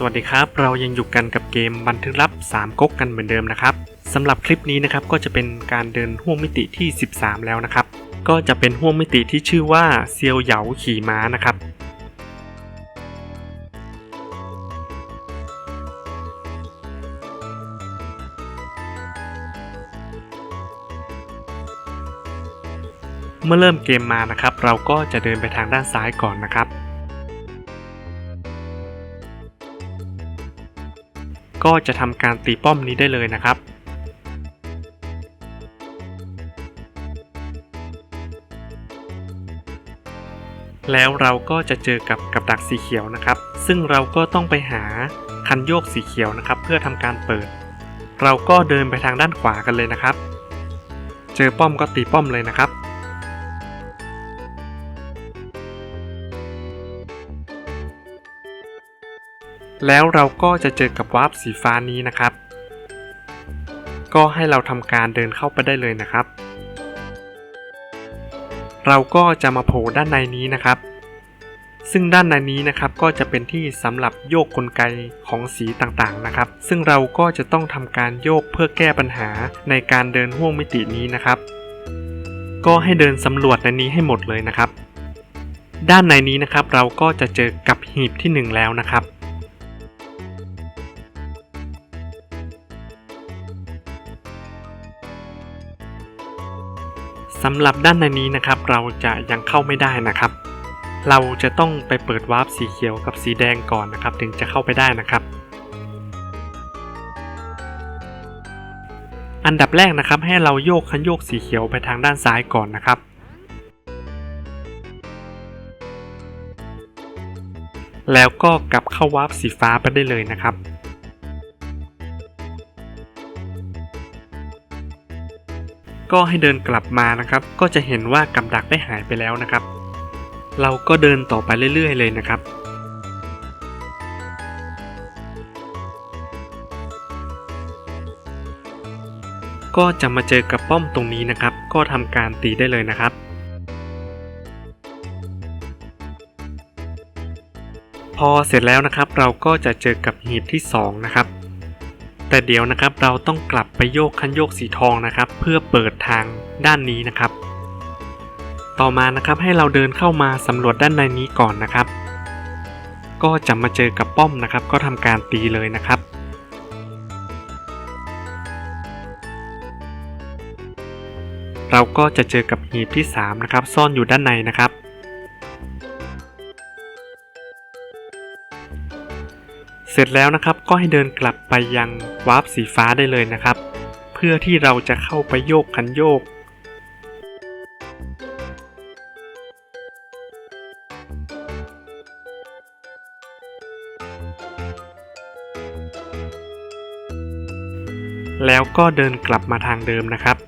สวัสดีครับ เรายังอยู่กันกับเกมบันทึกลับ 3ก๊กกันเหมือนเดิมนะครับสำหรับคลิปนี้นะครับก็จะเป็นการเดินห่วงมิติที่ 13 แล้วนะครับ ก็จะเป็นห่วงมิติที่ชื่อว่าเซียวเหยาขี่ม้านะครับ เมื่อเริ่มเกมมานะครับ เราก็จะเดินไปทางด้านซ้ายก่อนนะครับ ก็จะทำการตีป้อมนี้ได้เลยนะครับ แล้วเราก็จะเจอกับกับดักสีเขียวนะครับ ซึ่งเราก็ต้องไปหาคันโยกสีเขียวนะครับ เพื่อทำการเปิด เราก็เดินไปทางด้านขวากันเลยนะครับ เจอป้อมก็ตีป้อมเลยนะครับ แล้วเราก็จะเจอกับวาร์ปสีฟ้านี้นะครับ ก็ให้เราทำการเดินเข้าไปได้เลยนะครับ เราก็จะมาโผล่ด้านในนี้นะครับ ซึ่งด้านในนี้นะครับก็จะเป็นที่สำหรับโยกกลไกของสีต่างๆนะครับ ซึ่งเราก็จะต้องทำการโยกเพื่อแก้ปัญหาในการเดินห่วงมิตินี้นะครับ ก็ให้เดินสำรวจในนี้ให้หมดเลยนะครับ ด้านในนี้นะครับเราก็จะเจอกับหีบที่หนึ่งแล้วนะครับ สำหรับด้านในนี้นะครับเราจะยังเข้าไม่ได้นะครับ เราจะต้องไปเปิดวาร์ปสีเขียวกับสีแดงก่อนนะครับ ถึงจะเข้าไปได้นะครับ อันดับแรกนะครับให้เราโยกคันโยกสีเขียวไปทางด้านซ้ายก่อนนะครับ แล้วก็กลับเข้าวาร์ปสีฟ้าไปได้เลยนะครับ ก็ให้เดินกลับมานะครับ ก็จะเห็นว่ากับดักได้หายไปแล้วนะครับ เราก็เดินต่อไปเรื่อยๆ เลยนะครับก็จะมาเจอกับป้อมตรงนี้นะครับ ก็ทำการตีได้เลยนะครับ พอเสร็จแล้วนะครับเราก็จะเจอกับหีบที่สองนะครับ แต่เดี๋ยวนะครับเราต้องกลับไปโยกคันโยกสีทองนะครับ เพื่อเปิดทางด้านนี้นะครับ ต่อมานะครับให้เราเดินเข้ามาสำรวจด้านในนี้ก่อนนะครับ ก็จะมาเจอกับป้อมนะครับ ก็ทำการตีเลยนะครับเราก็จะเจอกับหีบที่ 3 นะครับ ซ่อนอยู่ด้านในนะครับ เสร็จแล้วนะครับก็ให้เดินกลับไปยังวาร์ปสีฟ้าได้เลยนะครับ เพื่อที่เราจะเข้าไปโยกคันโยก แล้วก็เดินกลับมาทางเดิมนะครับ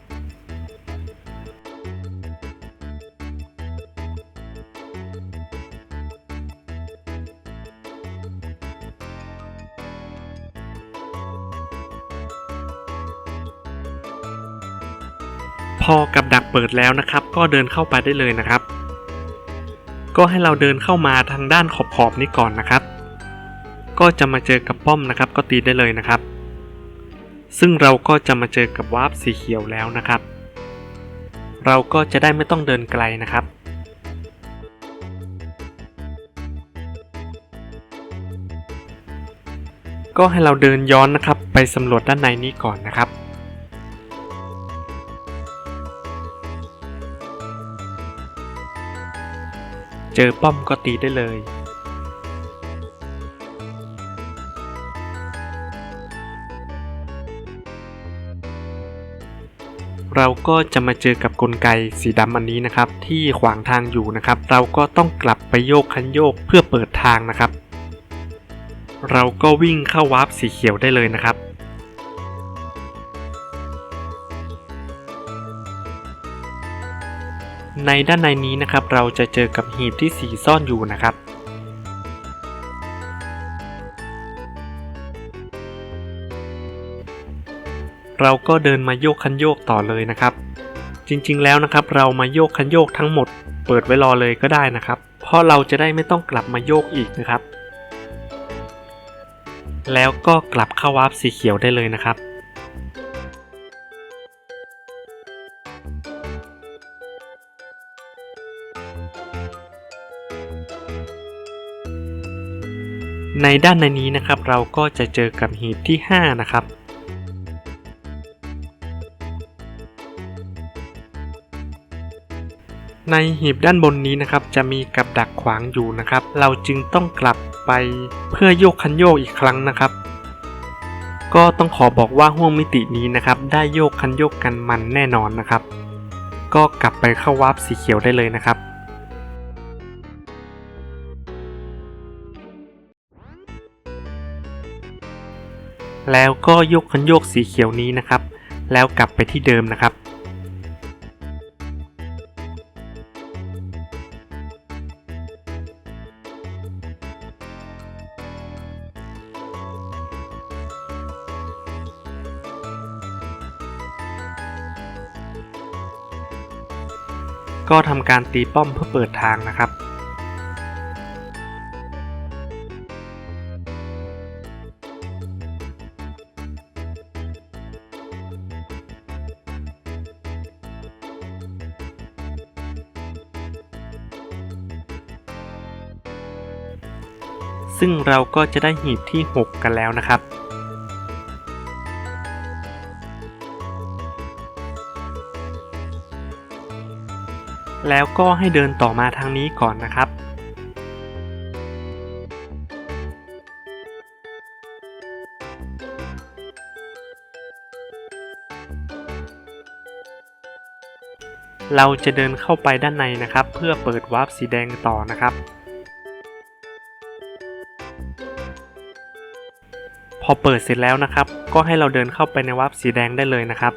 อกับดักเปิดแล้วนะครับ ก็เดินเข้าไปได้เลยนะครับ ก็ให้เราเดินเข้ามาทางด้านขอบๆนี้ก่อนนะครับ ก็จะมาเจอกับป้อมนะครับ ก็ตีได้เลยนะครับ ซึ่งเราก็จะมาเจอกับวาร์ปสีเขียวแล้วนะครับ เราก็จะได้ไม่ต้องเดินไกลนะครับก็ให้เราเดินย้อนนะครับ ไปสำรวจด้านในนี้ก่อนนะครับ จอป้อมก็ตีได้เลย เราก็จะมาเจอกับกลไกสีดำอันนี้นะครับ ที่ขวางทางอยู่นะครับ เราก็ต้องกลับไปโยกคันโยกเพื่อเปิดทางนะครับ เราก็วิ่งเข้าวาร์ปสีเขียวได้เลยนะครับ ในด้านในนี้นะครับ เราจะเจอกับหีบที่สีซ่อนอยู่นะครับ เราก็เดินมาโยกคันโยกต่อเลยนะครับ จริงๆแล้วนะครับ เรามาโยกคันโยกทั้งหมด เปิดไว้รอเลยก็ได้นะครับ เพราะเราจะได้ไม่ต้องกลับมาโยกอีกนะครับ แล้วก็กลับเข้าวาร์ปสีเขียวได้เลยนะครับ ในด้านในนี้นะครับเราก็จะเจอกับหีบที่ 5 นะครับ ในหีบด้านบนนี้นะครับจะมีกับดักขวางอยู่นะครับ เราจึงต้องกลับไปเพื่อโยกคันโยกอีกครั้งนะครับ ก็ต้องขอบอกว่าห้วงมิตินี้นะครับ ได้โยกคันโยกกันมันแน่นอนนะครับ ก็กลับไปเข้าวาร์ปสีเขียวได้เลยนะครับ แล้วก็ยกคันโยกสีเขียวนี้นะครับ แล้วกลับไปที่เดิมนะครับ ก็ทำการตีป้อมเพื่อเปิดทางนะครับ งเราก็จะได้หีบที่ 6 กันแล้วนะครับ แล้วก็ให้เดินต่อมาทางนี้ก่อนนะครับเราจะเดินเข้าไปด้านในนะครับ เพื่อเปิดวาร์ปสีแดงต่อนะครับ พอเปิดเสร็จแล้วนะครับ ก็ให้เราเดินเข้าไปในวาร์ปสีแดงได้เลยนะครับ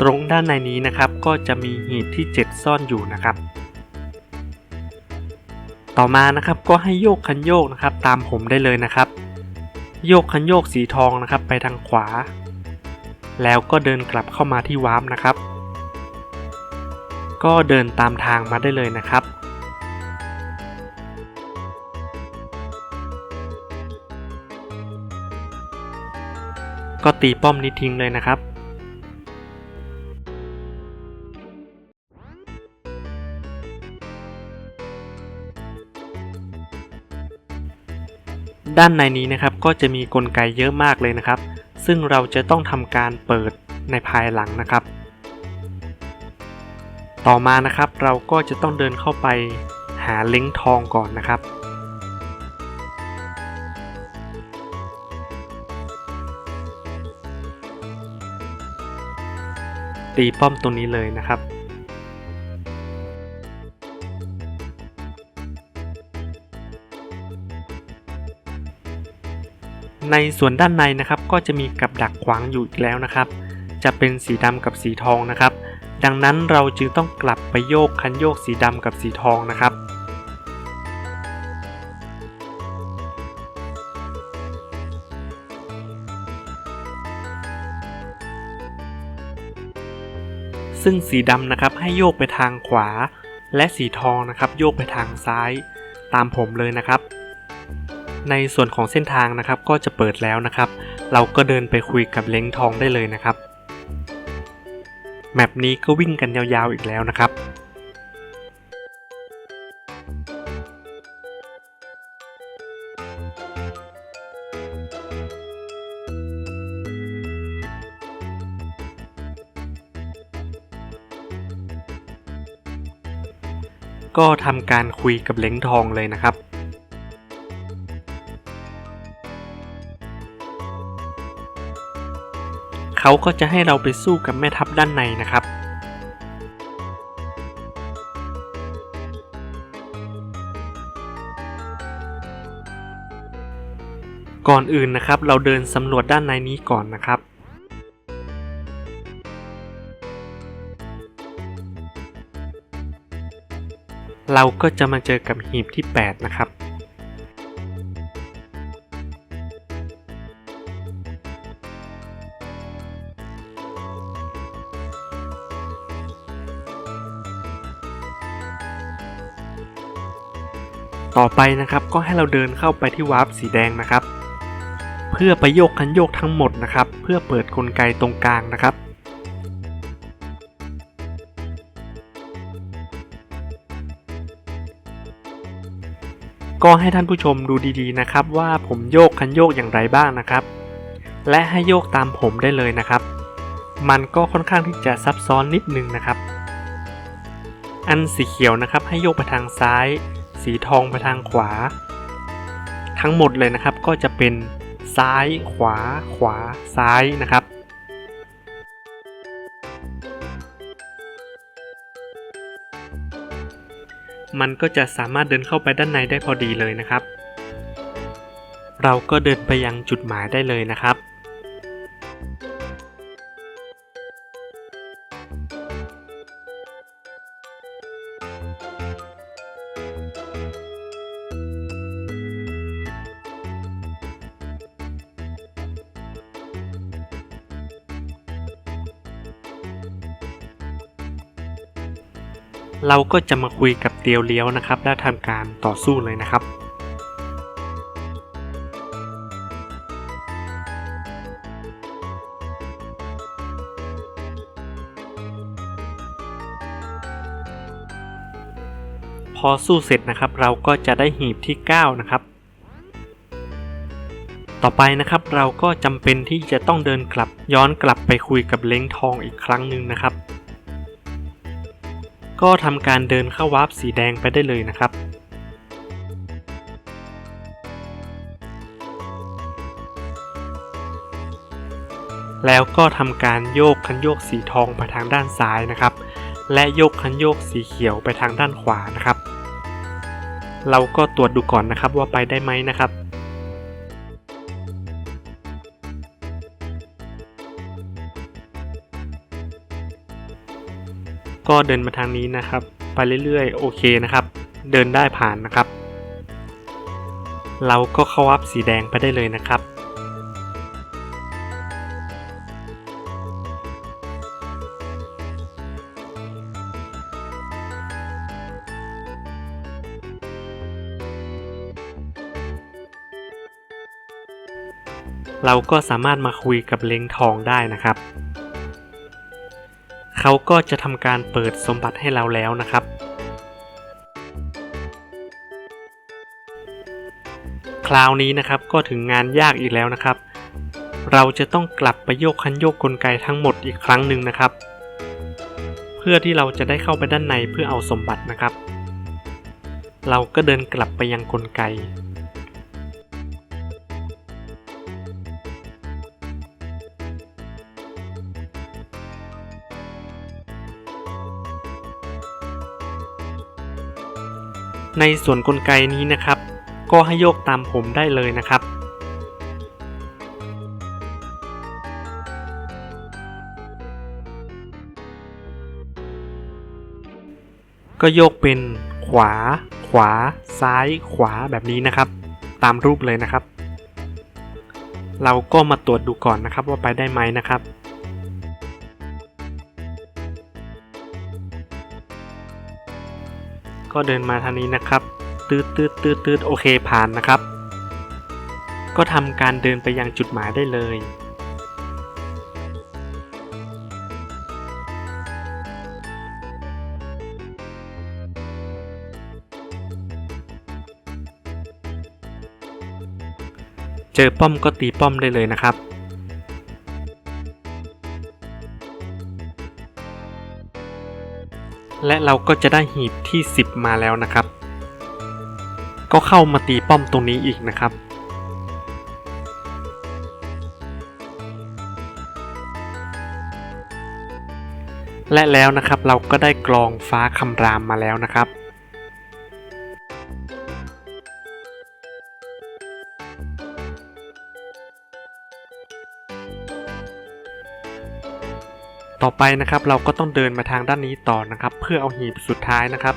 ตรงด้านในนี้นะครับก็จะมีหีบที่ 7 ซ่อนอยู่นะครับ ต่อมานะครับก็ให้โยกคันโยกนะครับ ตามผมได้เลยนะครับ โยกคันโยกสีทองนะครับ ไปทางขวา แล้วก็เดินกลับเข้ามาที่วาร์ปนะครับ ก็เดินตามทางมาได้เลยนะครับ ก็ตีป้อมนี้ทิ้งเลยนะครับด้านในนี้นะครับก็จะมีกลไกเยอะมากเลยนะครับ ซึ่งเราจะต้องทำการเปิดในภายหลังนะครับ ต่อมานะครับเราก็จะต้องเดินเข้าไปหาเล้งทองก่อนนะครับ ตีป้อมตรงนี้เลยนะครับในส่วนด้านในนะครับก็จะมีกับดักขวางอยู่อีกแล้วนะครับ จะเป็นสีดำกับสีทองนะครับ ดังนั้นเราจึงต้องกลับไปโยกคันโยกสีดำกับสีทองนะครับ ซึ่งสีดำนะครับให้โยกไปทางขวา และสีทองนะครับโยกไปทางซ้าย ตามผมเลยนะครับ ในส่วนของเส้นทางนะครับก็จะเปิดแล้วนะครับ เราก็เดินไปคุยกับเล้งทองได้เลยนะครับแมปนี้ก็วิ่งกันยาวๆอีกแล้วนะครับ ก็ทำการคุยกับเล้งทองเลยนะครับ เขาก็จะให้เราไปสู้กับแม่ทัพด้านในนะครับก่อนอื่นนะครับ เราเดินสำรวจด้านในนี้ก่อนนะครับ เราก็จะมาเจอกับหีบที่ 8 นะครับ ต่อไปนะครับก็ให้เราเดินเข้าไปที่วาร์ปสีแดงนะครับ เพื่อไปโยกคันโยกทั้งหมดนะครับ เพื่อเปิดกลไกตรงกลางนะครับ ก็ให้ท่านผู้ชมดูดีๆนะครับ ว่าผมโยกคันโยกอย่างไรบ้างนะครับ และให้โยกตามผมได้เลยนะครับ มันก็ค่อนข้างที่จะซับซ้อนนิดนึงนะครับ อันสีเขียวนะครับ ให้โยกไปทางซ้าย สีทองไปทางขวา ทั้งหมดเลยนะครับก็จะเป็นซ้ายขวาขวาซ้ายนะครับ มันก็จะสามารถเดินเข้าไปด้านในได้พอดีเลยนะครับ เราก็เดินไปยังจุดหมายได้เลยนะครับ เราก็จะมาคุยกับเตียวเลี้ยวนะครับ และทำการต่อสู้เลยนะครับพอสู้เสร็จนะครับ เราก็จะได้หีบที่ 9 นะครับ ต่อไปนะครับเราก็จำเป็นที่จะต้องเดินกลับย้อนกลับไปคุยกับเล้งทองอีกครั้งหนึ่งนะครับ ก็ทำการเดินเข้าวาร์ปสีแดงไปได้เลยนะครับ แล้วก็ทำการโยกคันโยกสีทองไปทางด้านซ้ายนะครับ และโยกคันโยกสีเขียวไปทางด้านขวานะครับ เราก็ตรวจดูก่อนนะครับว่าไปได้ไหมนะครับ ก็เดินมาทางนี้นะครับ ไปเรื่อยๆ โอเคนะครับ เดินได้ผ่านนะครับ เราก็เข้าวับสีแดงไปได้เลยนะครับเราก็สามารถมาคุยกับเล้งทองได้นะครับ เขาก็จะทำการเปิดสมบัติให้เราแล้วนะครับ คราวนี้นะครับก็ถึงงานยากอีกแล้วนะครับ เราจะต้องกลับไปโยกคันโยกกลไกทั้งหมดอีกครั้งหนึ่งนะครับ เพื่อที่เราจะได้เข้าไปด้านในเพื่อเอาสมบัตินะครับ เราก็เดินกลับไปยังกลไก ในส่วนกลไกนี้นะครับ ก็ให้โยกตามผมได้เลยนะครับ ก็โยกเป็นขวา ขวา ซ้าย ขวาแบบนี้นะครับ ตามรูปเลยนะครับ เราก็มาตรวจดูก่อนนะครับว่าไปได้ไหมนะครับ ก็เดินมาทางนี้นะครับตืดตืดตืดตืดโอเคผ่านนะครับ ก็ทำการเดินไปยังจุดหมายได้เลย เจอป้อมก็ตีป้อมได้เลยนะครับ และเราก็จะได้หีบที่ 10 มาแล้วนะครับ ก็เข้ามาตีป้อมตรงนี้อีกนะครับ และแล้วนะครับเราก็ได้กลองฟ้าคำรามมาแล้วนะครับ ต่อไปนะครับเราก็ต้องเดินมาทางด้านนี้ต่อนะครับ เพื่อเอาหีบสุดท้ายนะครับ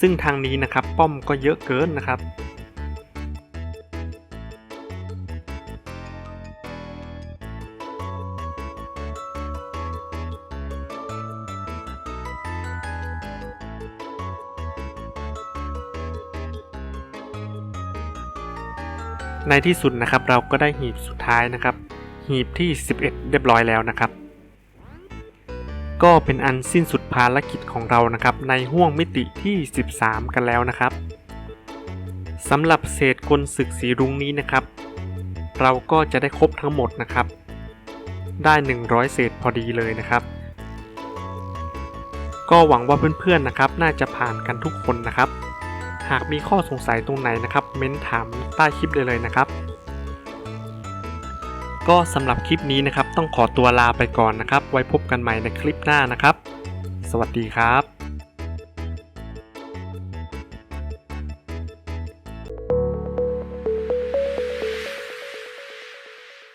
ซึ่งทางนี้นะครับป้อมก็เยอะเกินนะครับ ในที่สุดนะครับเราก็ได้หีบสุดท้ายนะครับ หีบที่ 11 เรียบร้อยแล้วนะครับ ก็เป็นอันสิ้นสุดภารกิจของเรานะครับ ในห่วงมิติที่ 13 กันแล้วนะครับสำหรับเศษกลศึกสีรุ้งนี้นะครับ เราก็จะได้ครบทั้งหมดนะครับ ได้ 100 เศษพอดีเลยนะครับ ก็หวังว่าเพื่อนๆนะครับ น่าจะผ่านกันทุกคนนะครับ หากมีข้อสงสัยตรงไหนนะครับ เม้นถามใต้คลิปเลยเลยนะครับ ก็สำหรับคลิปนี้นะครับ ต้องขอตัวลาไปก่อนนะครับ ไว้พบกันใหม่ในคลิปหน้านะครับ สวัสดีครับ